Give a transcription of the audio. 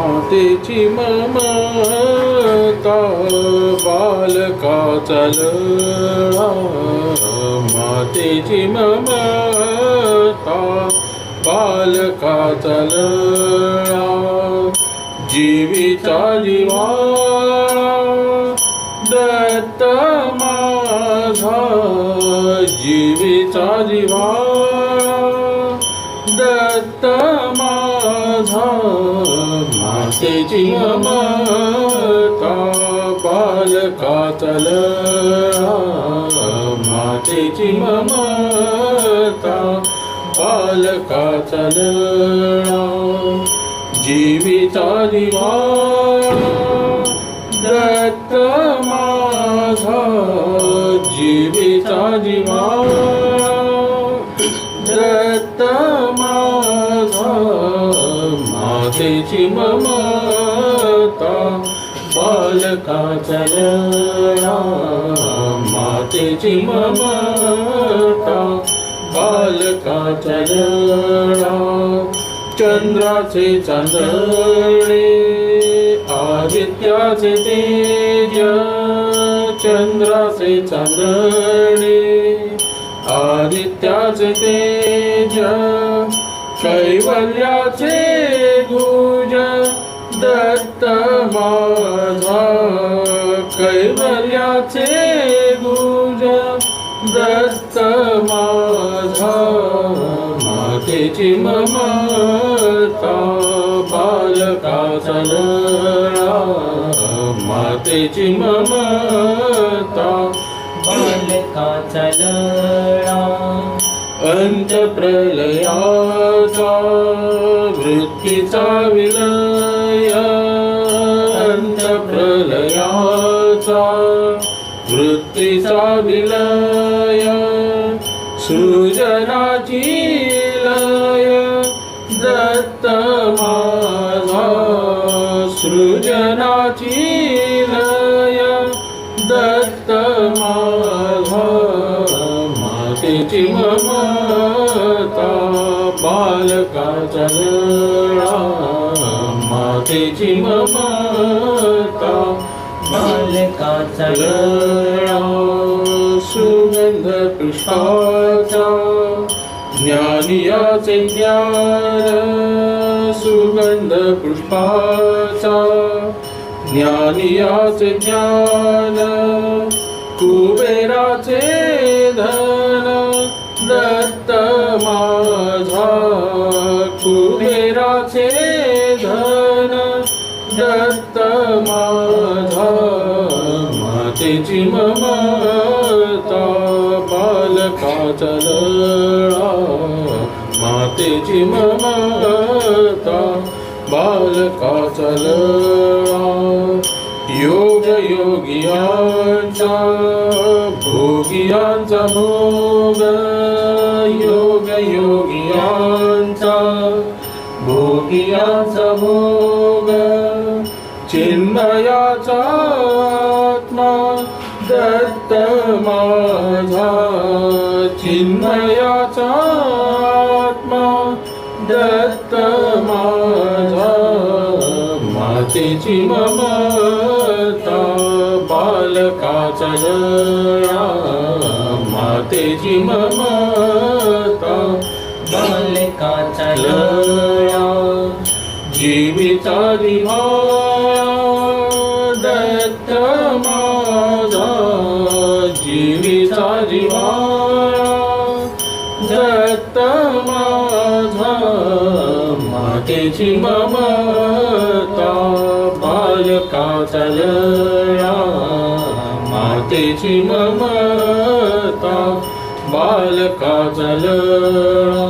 मातेची ममता बालका चलळा मातेची ममता बालका चलळा जीविता जिवाळा दत्त माझा. जीविता जिवाळा दत्त माझा. मातेची ममता बालका चलळा मातेची ममता बालका चलळा जीविता जिवाळा दत्त माझा जीविता जिवाळा दत्त मातेची ममता बालका चलळा मातेची ममता बालका चलळा चंद्राचे चांदणे आदित्याचे तेज चंद्राचे चांदणे आदित्याचे तेज. कैवल्याचे गुज दत्त माझा कैवल्याचे गुज दत्त माझा मातेची ममता बालका चलळा मातेची ममता बालका चलळा अंत प्रलयाचा वृत्तीचा विलय. अंत प्रलयाचा वृत्तीचा विलय. सृजनाची मातेची ममता बालका चलळा मातेची ममता बालका चलळा सुगंध पुष्पाचा ज्ञानियाचे ज्ञान सुगंध पुष्पाचा ज्ञानियाचे ज्ञान कुबेराचे धन माझा कुबेराचे धन दत्त माझा मातेची ममता बालका लळा मातेची ममता बालकाचा लळा. योग योगियांचा भोगियांचा भोग भोगियांचा भोग चिन्मयाचा आत्मा दत्त माझा. चिन्मयाचा आत्मा दत्त माझा. मातेची ममता बालका चलळा मातेची ममता बालका चलळा जीविता दिवाळा दत्त माझा जीविता दिवाळा दत्त माझा मातेची ममता बालका चलळा मातेची ममता बालका चलळा